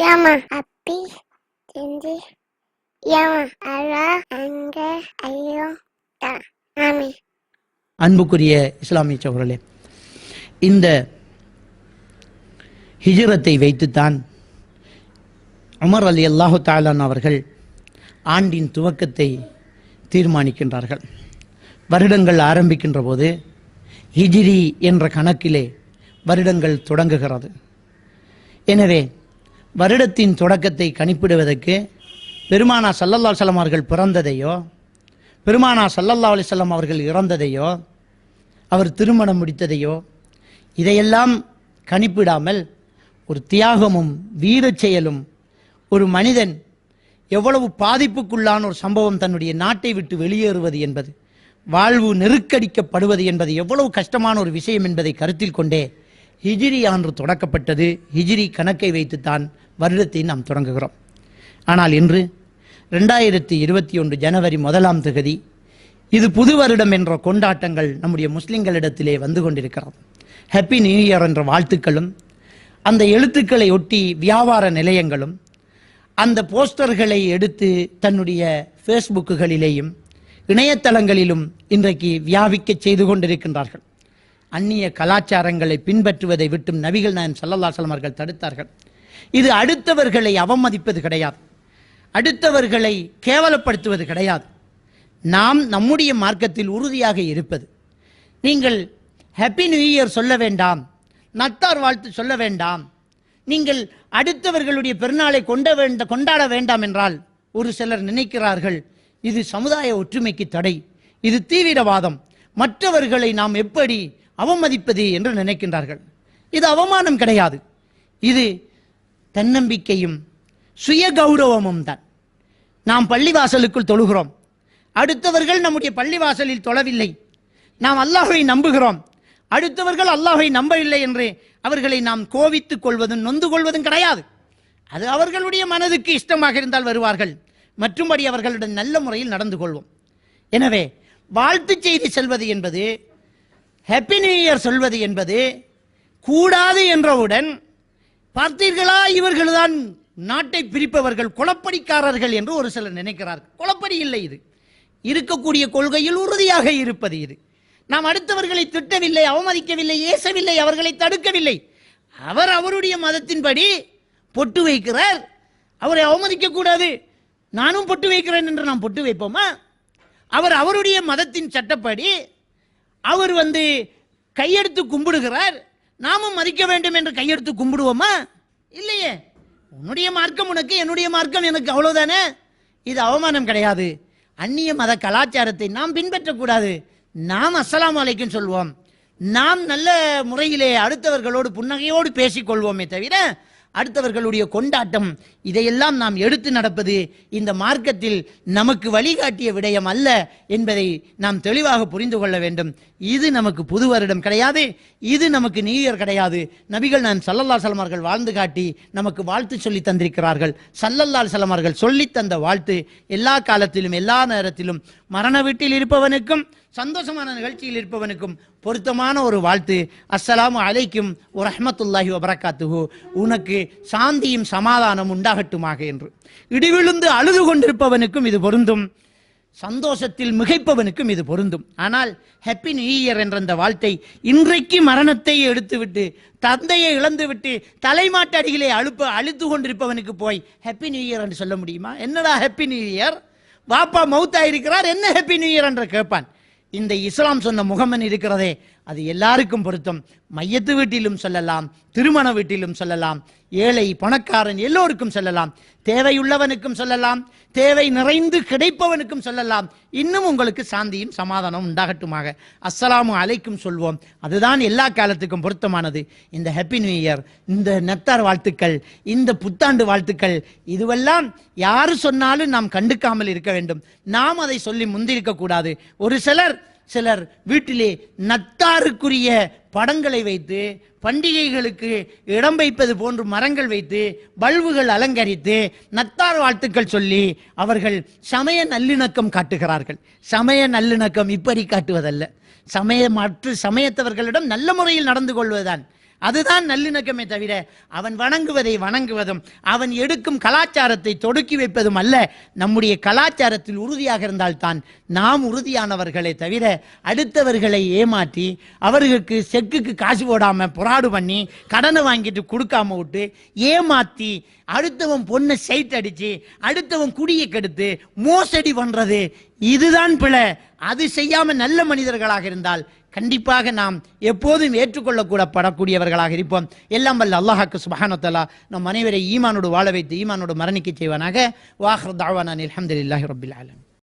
Yama, Api, Cindy, Yama, Ara, Anga, Ayo, Ta, Ami. அன்புக்குரிய இஸ்லாமிய சகோதரர்களே இந்த ஹிஜரத்தை வைத்துத்தான் உமர் அலி அல்லாஹு தாலான் அவர்கள் ஆண்டின் துவக்கத்தை தீர்மானிக்கின்றார்கள். வருடங்கள் ஆரம்பிக்கின்ற போது ஹிஜிரி என்ற கணக்கிலே வருடங்கள் தொடங்குகிறது. எனவே வருடத்தின் தொடக்கத்தை கணிப்பிடுவதற்கு பெருமானா சல்லல்லா அலிஸ்லாம் அவர்கள் பிறந்ததையோ பெருமானா சல்லல்லா அலிஸ்லாம் அவர்கள் இறந்ததையோ அவர் திருமணம் முடித்ததையோ இதையெல்லாம் கணிப்பிடாமல் ஒரு தியாகமும் வீரச் செயலும் ஒரு மனிதன் எவ்வளவு பாதிப்புக்குள்ளான ஒரு சம்பவம் தன்னுடைய நாட்டை விட்டு வெளியேறுவது என்பது வாழ்வு நெருக்கடிக்கப்படுவது என்பது எவ்வளவு கஷ்டமான ஒரு விஷயம் என்பதை கருத்தில் கொண்டே ஹிஜ்ரி ஆண்டு தொடக்கப்பட்டது. ஹிஜ்ரி கணக்கை வைத்துத்தான் வருடத்தை நாம் தொடங்குகிறோம். ஆனால் இன்று ரெண்டாயிரத்தி இருபத்தி ஒன்று ஜனவரி முதலாம் தகுதி இது புது வருடம் என்ற கொண்டாட்டங்கள் நம்முடைய முஸ்லிம்களிடத்திலே வந்து கொண்டிருக்கிறது. ஹாப்பி நியூ இயர் என்ற வாழ்த்துக்களும் அந்த எழுத்துக்களை ஒட்டி வியாபார நிலையங்களும் அந்த போஸ்டர்களை எடுத்து தன்னுடைய ஃபேஸ்புக்குகளிலேயும் இணையதளங்களிலும் இன்றைக்கு வியாபிக்கச் செய்து கொண்டிருக்கின்றார்கள். அந்நிய கலாச்சாரங்களை பின்பற்றுவதை விட்டும் நபிகள் நாயம் சல்லல்லா அலைஹி அவர்கள் தடுத்தார்கள். இது அடுத்தவர்களை அவமதிப்பது கிடையாது. அடுத்தவர்களை கேவலப்படுத்துவது கிடையாது. நாம் நம்முடைய மார்க்கத்தில் உறுதியாக இருப்பது. நீங்கள் ஹாப்பி நியூ இயர் சொல்ல வேண்டாம். நத்தார் வாழ்த்து சொல்ல வேண்டாம். நீங்கள் அடுத்தவர்களுடைய பெருநாளை கொண்ட வேண்ட கொண்டாட வேண்டாம் என்றால் ஒரு சிலர் நினைக்கிறார்கள் இது சமுதாய ஒற்றுமைக்கு தடை இது தீவிரவாதம். மற்றவர்களை நாம் எப்படி அவமதிப்பது என்று நினைக்கின்றார்கள். இது அவமானம் கிடையாது. இது தன்னம்பிக்கையும் சுய கௌரவமும் தான். நாம் பள்ளிவாசலுக்குள் தொழுகிறோம். அடுத்தவர்கள் நம்முடைய பள்ளிவாசலில் தொழவில்லை. நாம் அல்லாஹை நம்புகிறோம். அடுத்தவர்கள் அல்லாஹை நம்பவில்லை என்று அவர்களை நாம் கோவித்துக் கொள்வதும் நொந்து கொள்வதும் கிடையாது. அது அவர்களுடைய மனதுக்கு இஷ்டமாக இருந்தால் வருவார்கள். மற்றும்படி அவர்களுடன் நல்ல முறையில் நடந்து கொள்வோம். எனவே வாழ்த்துச் செய்தி செல்வது என்பது ஹாப்பி நியூ இயர் சொல்வது என்பது கூடாது என்றவுடன் பார்த்தீர்களா இவர்கள்தான் நாட்டை பிரிப்பவர்கள் குளப்படிக்காரர்கள் என்று ஒரு சிலர் நினைக்கிறார்கள். குளப்படி இல்லை இது. இருக்கக்கூடிய கொள்கையில் உறுதியாக இருப்பது இது. நாம் அடுத்தவர்களை திட்டவில்லை அவமதிக்கவில்லை ஏசவில்லை அவர்களை தடுக்கவில்லை. அவர் அவருடைய மதத்தின்படி பொட்டு வைக்கிறார். அவரை அவமதிக்கக்கூடாது. நானும் பொட்டு வைக்கிறேன் என்று நாம் பொட்டு வைப்போமா? அவர் அவருடைய மதத்தின் சட்டப்படி அவர் வந்து கையெடுத்து கும்பிடுகிறார். நாமும் மதிக்க வேண்டும் என்று கையெடுத்து கும்பிடுவோமா? இல்லையே. உன்னுடைய மார்க்கம் உனக்கு என்னுடைய மார்க்கம் எனக்கு அவ்வளோதானே இது அவமானம் கிடையாது. அந்நிய மத கலாச்சாரத்தை நாம் பின்பற்றக்கூடாது. நாம் அஸ்லாம் அலைக்கும் சொல்வோம். நாம் நல்ல முறையிலே அடுத்தவர்களோடு புன்னகையோடு பேசிக்கொள்வோமே தவிர அடுத்தவர்களுடைய கொண்டாட்டம் இதையெல்லாம் நாம் எடுத்து நடப்பது இந்த மார்க்கத்தில் நமக்கு வழிகாட்டிய விடயம் அல்ல என்பதை நாம் தெளிவாக புரிந்து கொள்ள வேண்டும். இது நமக்கு புது வருடம் கிடையாது. இது நமக்கு நியூ இயர் கிடையாது. நபிகள் நான் சல்லல்லா சலமார்கள் வாழ்ந்து காட்டி நமக்கு வாழ்த்து சொல்லி தந்திருக்கிறார்கள். சல்லல்லால் சலமார்கள் சொல்லி தந்த வாழ்த்து எல்லா காலத்திலும் எல்லா நேரத்திலும் மரண வீட்டில் இருப்பவனுக்கும் சந்தோஷமான நிகழ்ச்சியில் இருப்பவனுக்கும் பொருத்தமான ஒரு வாழ்த்து. அஸ்ஸலாமு அலைக்கும் ஒரு அஹமத்துல்லாஹி வபரகாத்துஹு. உனக்கு சாந்தியும் சமாதானம் உண்டாகட்டுமாக என்று. இடிவிழுந்து அழுது கொண்டிருப்பவனுக்கும் இது பொருந்தும். சந்தோஷத்தில் மிகைப்பவனுக்கும் இது பொருந்தும். ஆனால் ஹாப்பி நியூ இயர் என்ற அந்த வாழ்த்தை இன்றைக்கு மரணத்தை எடுத்துவிட்டு தந்தையை இழந்துவிட்டு தலைமாட்டு அடிகளை அழுப்ப அழுத்து கொண்டிருப்பவனுக்கு போய் ஹாப்பி நியூ இயர் என்று சொல்ல முடியுமா? என்னடா ஹாப்பி நியூ இயர் பாப்பா மவுத்தா இருக்கிறார் என்ன ஹாப்பி நியூ இயர் என்று கேட்பான். இந்த இஸ்லாம் சொன்ன முகமன் இருக்கிறதே அது எல்லாருக்கும் பொருத்தம். மையத்து வீட்டிலும் சொல்லலாம் திருமண வீட்டிலும் சொல்லலாம் ஏழை பணக்காரன் எல்லோருக்கும் சொல்லலாம் தேவையுள்ளவனுக்கும் சொல்லலாம் தேவை நிறைந்து கிடைப்பவனுக்கும் சொல்லலாம். இன்னும் உங்களுக்கு சாந்தியும் சமாதானம் உண்டாகட்டுமாக. அஸ்ஸலாமு அலைக்கும் சொல்வோம். அதுதான் எல்லா காலத்துக்கும் பொருத்தமானது. இந்த ஹாப்பி நியூ இயர் இந்த நெத்தார் வாழ்த்துக்கள் இந்த புத்தாண்டு வாழ்த்துக்கள் இதுவெல்லாம் யாரு சொன்னாலும் நாம் கண்டுக்காமல் இருக்க வேண்டும். நாம் அதை சொல்லி முந்திருக்கக்கூடாது ஒரு சிலர் சிலர் வீட்டிலே நத்தாருக்குரிய படங்களை வைத்து பண்டிகைகளுக்கு இடம் வைப்பது போன்று மரங்கள் வைத்து பல்புகள் அலங்கரித்து நத்தார் வாழ்த்துக்கள் சொல்லி அவர்கள் சமய நல்லிணக்கம் காட்டுகிறார்கள். சமய நல்லிணக்கம் இப்படி காட்டுவதல்ல. சமய மற்ற சமயத்தவர்களிடம் நல்ல முறையில் நடந்து கொள்வதுதான். அதுதான் நல்லிணக்கமே தவிர அவன் வணங்குவதை வணங்குவதும் அவன் எடுக்கும் கலாச்சாரத்தை தொடுக்கி வைப்பதும் அல்ல. நம்முடைய கலாச்சாரத்தில் உறுதியாக இருந்தால்தான் நாம் உறுதியானவர்களை தவிர அடுத்தவர்களை ஏமாற்றி அவர்களுக்கு செக்குக்கு காசு போடாமல் புறாடு பண்ணி கடனை வாங்கிட்டு கொடுக்காம விட்டு ஏமாத்தி அடுத்தவன் பொண்ணை சைட் அடிச்சு அடுத்தவன் குடியை கெடுத்து மோசடி பண்றது. இதுதான் பிழை. அது செய்யாம நல்ல மனிதர்களாக இருந்தால் கண்டிப்பாக நாம் எப்போதும் ஏற்றுக்கொள்ளக்கூட படக்கூடியவர்களாக இருப்போம். எல்லாம் வல்ல அல்லாஹாக்கு சுபஹானத்தலா நம் அனைவரை ஈமானோடு வாழ வைத்து ஈமானோடு மரணிக்க செய்வானாக. வாஹர் தாவானான் அல்ஹம்துலில்லாஹி ரபில் ஆலம்